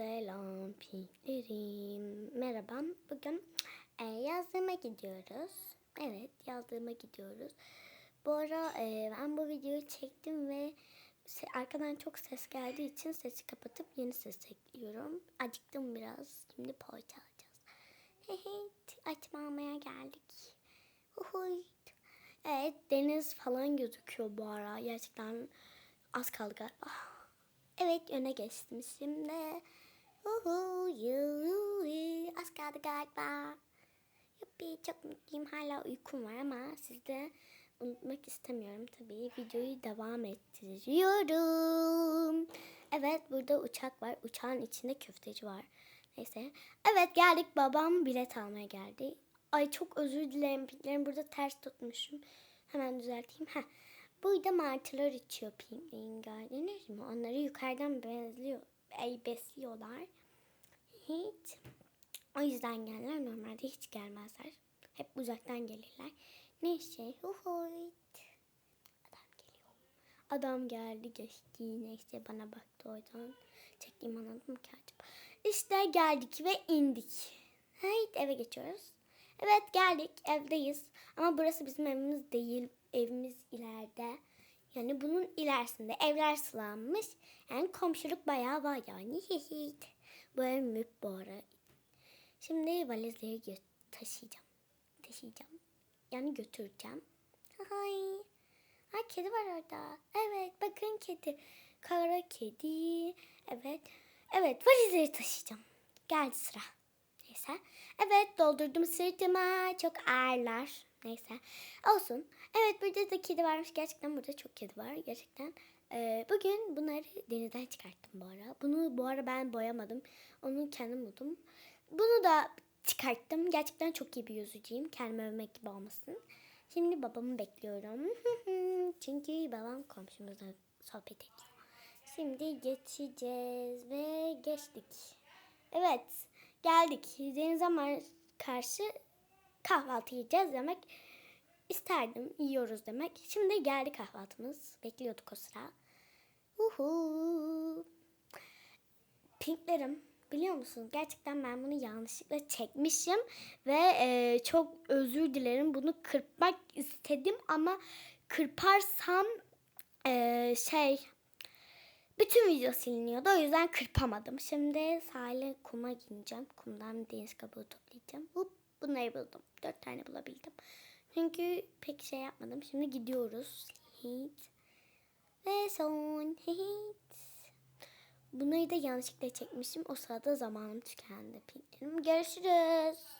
Selam pinklerim. Merhaba. Bugün e, yazdığıma gidiyoruz. Evet yazdığıma gidiyoruz. Bu ara e, ben bu videoyu çektim ve arkadan çok ses geldiği için sesi kapatıp yeni ses ekliyorum. Acıktım biraz. Şimdi poğaça alacağız. Evet açma almaya geldik. Huhuy. Evet deniz falan gözüküyor bu ara. Gerçekten az kaldı galiba. Ah, Evet öne geçtim şimdi. Uhu, yuhu, az kaldı galiba. Yuppi çok mutluyum. Hala uykum var ama sizde unutmak istemiyorum tabii. Videoyu devam ettiriyorum. Evet burada uçak var. Uçağın içinde köfteci var. Neyse. Evet geldik. Babam bilet almaya geldi. Ay çok özür dilerim. Pinklerim burada ters tutmuşum. Hemen düzelteyim. Heh. Burada martılar içiyor Pinklerin gördünüz mü? Onları yukarıdan benziyor, besliyorlar. Hiç. O yüzden gelirler. Normalde hiç gelmezler. Hep uzaktan gelirler. Neyse. Huhuyt. Adam geliyor. Adam geldi geçti. Neyse bana baktı oradan. Çektiğim anladım ki acaba. İşte geldik ve indik. Hayt eve geçiyoruz. Evet geldik evdeyiz. Ama burası bizim evimiz değil. Evimiz ileride. Yani bunun ilerisinde evler sılanmış. Yani komşuluk bayağı var yani. bu ev müp bu ara. Şimdi valizleri taşıyacağım. Taşıyacağım. Yani götüreceğim. Hay. Ay kedi var orada. Evet bakın kedi. Kara kedi. Evet. Evet valizleri taşıyacağım. Geldi sıra. Neyse. Evet doldurdum sırtıma. Çok ağırlar. Neyse. Olsun. Evet burada da kedi varmış. Gerçekten burada çok kedi var. Gerçekten. Ee, bugün bunları denizden çıkarttım bu ara. Bunu bu ara ben boyamadım. Onu kendim buldum. Bunu da çıkarttım. Gerçekten çok iyi bir yüzücüyüm. Kendime övmek gibi olmasın. Şimdi babamı bekliyorum. Çünkü babam komşumuzla sohbet ediyor. Şimdi geçeceğiz ve geçtik. Evet geldik. Denize karşı kahvaltı yiyeceğiz demek isterdim. Yiyoruz demek. Şimdi geldi kahvaltımız. Bekliyorduk o sıra. Uhu. Pinklerim biliyor musunuz? Gerçekten ben bunu yanlışlıkla çekmişim ve e, çok özür dilerim. Bunu kırpmak istedim ama kırparsam e, şey bütün video siliniyordu. O yüzden kırpamadım. Şimdi sahile kuma gideceğim. Kumdan deniz kabuğu toplayacağım. Hop bunları buldum. Dört tane bulabildim. Çünkü pek şey yapmadım. Şimdi gidiyoruz. Hit. Ve son. Hit. Bunları da yanlışlıkla çekmişim. O sırada zamanım tükendi. Görüşürüz.